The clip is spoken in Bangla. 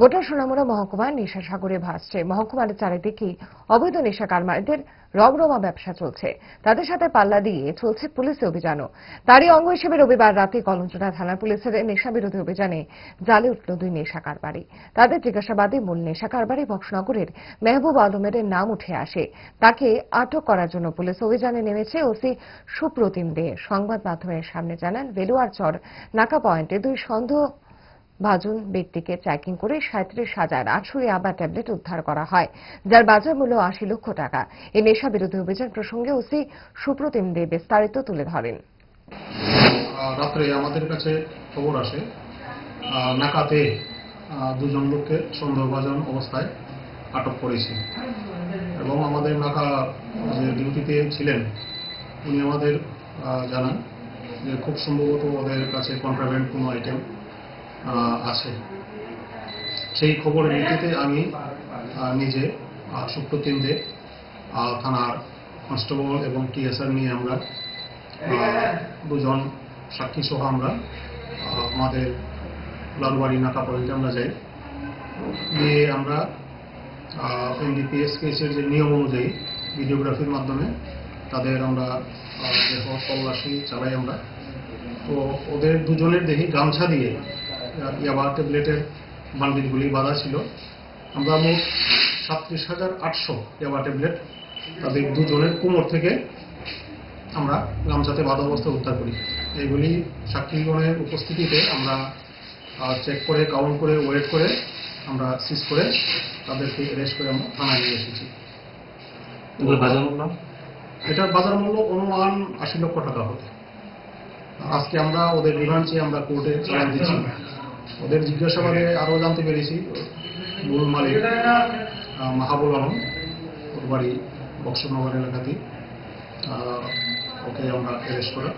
গোটা সোনামুড়া মহকুমার নেশা সাগরে ভাসছে। মহকুমার চারিদিকেই অবৈধ নেশা কারমারিদের রমরমা ব্যবসা চলছে। তাদের সাথে পাল্লা দিয়ে চলছে পুলিশ অভিযানও। তারই অঙ্গ হিসেবে রবিবার রাতে কলঞ্চনা থানার পুলিশের নেশা বিরোধী অভিযানে জালে উঠল দুই নেশা কারবারি। তাদের জিজ্ঞাসাবাদে মূল নেশা কারবারি বক্সনগরের মেহবুব আলমের নাম উঠে আসে। তাকে আটক করার জন্য পুলিশ অভিযানে নেমেছে ওসি সুপ্রতিম দে। সংবাদ মাধ্যমের সামনে জানান, বেলুয়ারচর নাকা পয়েন্টে দুই সন্দেহ ভাজন ব্যক্তিকে চেকিং করে সাঁত্রিশ হাজার আটশো ইয়াবা ট্যাবলেট উদ্ধার করা হয়, যার বাজার মূল্য আশি লক্ষ টাকা। এই নেশা বিরোধী অভিযান প্রসঙ্গে ওসি সুপ্রতিম দে বিস্তারিত তুলে ধরেন। রাত্রে আমাদের কাছে খবর আসে নাকাতে দুজন লোককে সন্দেহভাজন অবস্থায় আটক করেছে। এবং আমাদের নাকা যে ডিউটিতে ছিলেন, উনি আমাদের জানান যে খুব সম্ভবত ওদের কাছে কন্ট্রাব্যান্ড কোনো আইটেম আছে। সেই খবরের ভিত্তিতে আমি নিজে সুপ্রতিম থানার কনস্টেবল এবং টিএসআর নিয়ে আমরা দুজন সাক্ষী সহ আমরা আমাদের লালবাড়ি নাকা পয়েন্টে আমরা যাই। গিয়ে আমরা এনডিপিএস কেসের যে নিয়ম অনুযায়ী ভিডিওগ্রাফির মাধ্যমে তাদের আমরা দেহ তল্লাশি চালাই আমরা। তো ওদের দুজনের দেখি গামছা দিয়ে ইয়াবা ট্যাবলেটের বান্ডিলগুলি বাঁধা ছিল। আমরা মোট সাতত্রিশ হাজার আটশো ইয়াবা ট্যাবলেট তাদের দুজনের কোমর থেকে আমরা গামছাতে বাঁধা অবস্থা উদ্ধার করি। এইগুলি সাক্ষীগণের উপস্থিতিতে আমরা চেক করে কাউন্ট করে ওয়েট করে আমরা সিজ করে তাদেরকে অ্যারেস্ট করে আমরা থানায় নিয়ে এসেছি। বাজার মূল্য? এটার বাজার মূল্য অনুমান আশি লক্ষ টাকা হবে। আজকে আমরা ওদের রিমান্ড চেয়ে আমরা কোর্টে চালান দিচ্ছি। ওদের জিজ্ঞাসাবাদে আরও জানতে পেরেছি। মূল মালিক মাহাবুল আলম, ওর বাড়ি বক্সনগর এলাকাতেই। ওকে আমরা অ্যারেস্ট করা।